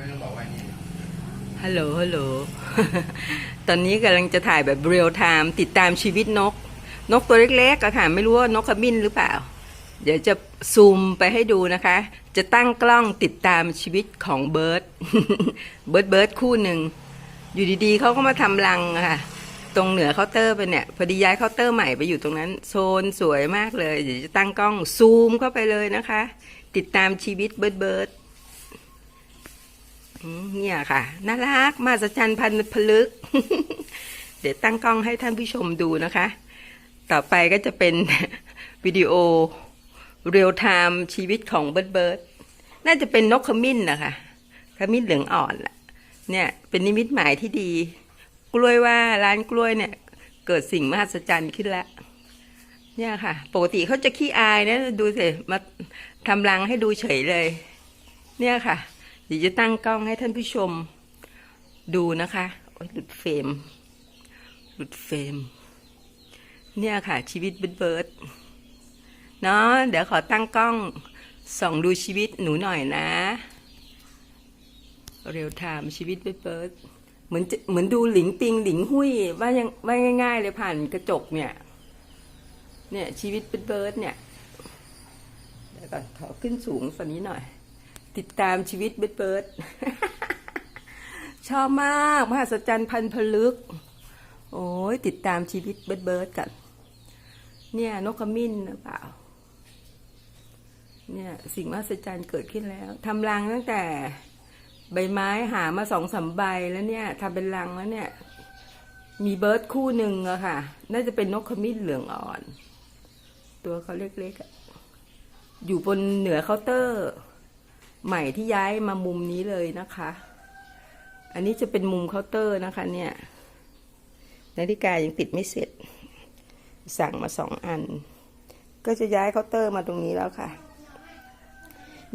ไม่ต้องบอกว่านี่ฮัลโหลฮัลโหล ตอนนี้กำลังจะถ่ายแบบเรียลไทม์ติดตามชีวิตนก นกตัวเล็กๆอะค่ะ ไม่รู้ว่านกขมิ้นหรือเปล่า เดี๋ยวจะซูมไปให้ดูนะคะ จะตั้งกล้องติดตามชีวิตของเบิร์ดเบิร์ดเบิร์ดคู่หนึ่ง อยู่ดีๆเขาก็มาทำรังค่ะ ตรงเหนือเคาน์เตอร์ไปเนี่ย พอดีย้ายเคาน์เตอร์ใหม่ไปอยู่ตรงนั้น โซนสวยมากเลย เดี๋ยวจะตั้งกล้องซูมเข้าไปเลยนะคะ ติดตามชีวิตเบิร์ดเบิร์ด เนี่ยค่ะ น่ารักมาสจันพันพลึก เดี๋ยวตั้งกล้องให้ท่านผู้ชมดูนะคะ ต่อไปก็จะเป็นวิดีโอเรียลไทม์ชีวิตของเบิร์ดเบิร์ดน่าจะเป็นนกขมิ้นนะคะขมิ้นเหลืองอ่อนล่ะเนี่ย เป็นนิมิตหมายที่ดี กล้วยว่าร้านกล้วยเนี่ย เกิดสิ่งมหัศจรรย์ขึ้นแล้วเนี่ยค่ะ ปกติเขาจะขี้อายนะดูสิมาทำรังให้ดูเฉยเลย เนี่ยค่ะ ดี๋ยวจะตั้งกล้องให้ท่านผู้ชมดูนะคะโอ๊ยหลุดเฟรมหลุดเฟรม เนี่ยค่ะชีวิตเบิร์ดเบิร์ดเนาะเดี๋ยวขอตั้งกล้องส่องดูชีวิตหนูหน่อยนะ เร็วไทม์ชีวิตเบิร์ดเบิร์ดเหมือนเหมือนดูหลิงปิงหลิงหุยว่ายังว่าง่าย ๆ เลยผ่านกระจกเนี่ย เนี่ยชีวิตเบิร์ดเบิร์ดเนี่ยเดี๋ยวก่อนขอขึ้นสูงฝันนี้หน่อย ติดตามชีวิตเบิร์ดเบิร์ดชอบมาก มหัศจรรย์พันพลึก โอ้ยติดตามชีวิตเบิร์ดเบิร์ดกัน เนี่ยนกขมิ้นหรือเปล่า เนี่ยสิ่งมหัศจรรย์เกิดขึ้นแล้วทำรังตั้งแต่ใบไม้หามาสองสามใบแล้วเนี่ยทำเป็นรังแล้วเนี่ย มีเบิร์ดคู่หนึ่งอะค่ะ น่าจะเป็นนกขมิ้นเหลืองอ่อน ตัวเขาเล็กๆอยู่บนเหนือเคาน์เตอร์ ใหม่ที่ย้ายมามุมนี้เลยนะคะ อันนี้จะเป็นมุมเคาน์เตอร์นะคะ เนี่ย นาฬิกายังติดไม่เสร็จ สั่งมาสองอัน ก็จะย้ายเคาน์เตอร์มาตรงนี้แล้วค่ะ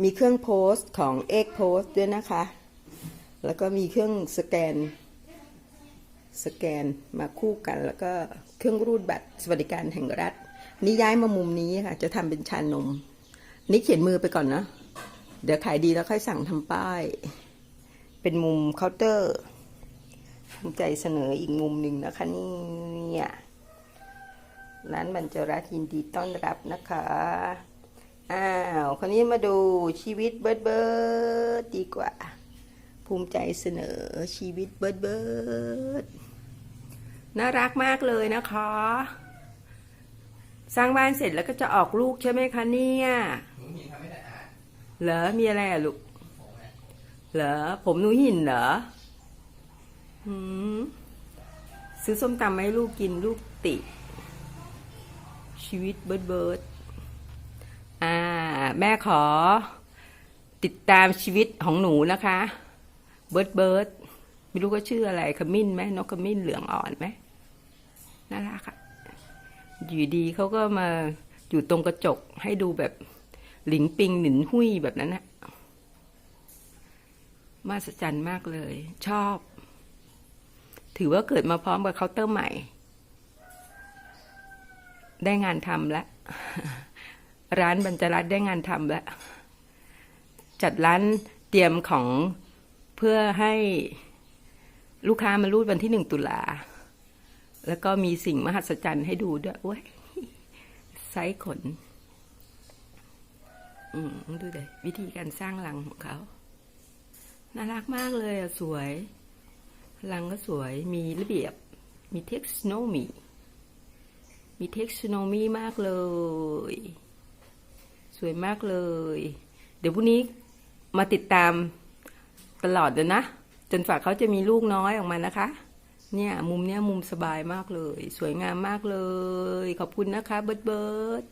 มีเครื่องโพสต์ของ X Post ด้วยนะคะ แล้วก็มีเครื่องสแกน สแกนมาคู่กัน แล้วก็เครื่องรูดบัตรสวัสดิการแห่งรัฐ นี่ย้ายมามุมนี้ค่ะ จะทำเป็นชานมนี่เขียนมือไปก่อนนะ เดี๋ยวขายดีแล้วค่อยสั่งทำป้าย เป็นมุมเคาน์เตอร์ภูมิใจเสนออีกมุมหนึ่งนะคะนี่เนี่ยร้านบรรจรัตยินดีต้อนรับนะคะ อ้าวคนนี้มาดูชีวิตเบิร์ดเบิร์ดดีกว่า ภูมิใจเสนอชีวิตเบิร์ดเบิร์ดน่ารักมากเลยนะคะ สร้างบ้านเสร็จแล้วก็จะออกลูกใช่ไหมคะเนี่ย เหรอ มีอะไรอะลูก เหรอ ผมหนูหินเหรอหืมซื้อส้มตำให้ลูกกินลูกติ ชีวิตเบิร์ดเบิร์ดอ่า แม่ขอ ติดตามชีวิตของหนูนะคะ เบิร์ดเบิร์ดไม่รู้ก็ชื่ออะไรขมิ้นไหมนกขมิ้นเหลืองอ่อนไหมน่ารักอะอยู่ดีเขาก็มาอยู่ตรงกระจกให้ดูแบบ หลิงปิงหนินหุยแบบนั้นนะมหัศจรรย์มากเลย ชอบ ถือว่าเกิดมาพร้อมกับเคาน์เตอร์ใหม่ ได้งานทำแล้ว ร้านบรรจรัตได้งานทำแล้ว จัดร้านเตรียมของเพื่อให้ลูกค้ามารูดวันที่หนึ่งตุลา แล้วก็มีสิ่งมหัศจรรย์ให้ดูด้วยโอ้ยไซส์ขน อืมดูเลยวิธีการสร้างรังของเขาน่ารักมากเลยอะสวยรังก็สวยมีระเบียบ มีเท็กซ์โนมี มีเท็กซ์โนมีมากเลย สวยมากเลย เดี๋ยวพรุ่งนี้มาติดตามตลอดเลยนะ จนฝากเขาจะมีลูกน้อยออกมานะคะ เนี่ยมุมเนี้ยมุมสบายมากเลย สวยงามมากเลย ขอบคุณนะคะเบิร์ดเบิร์ด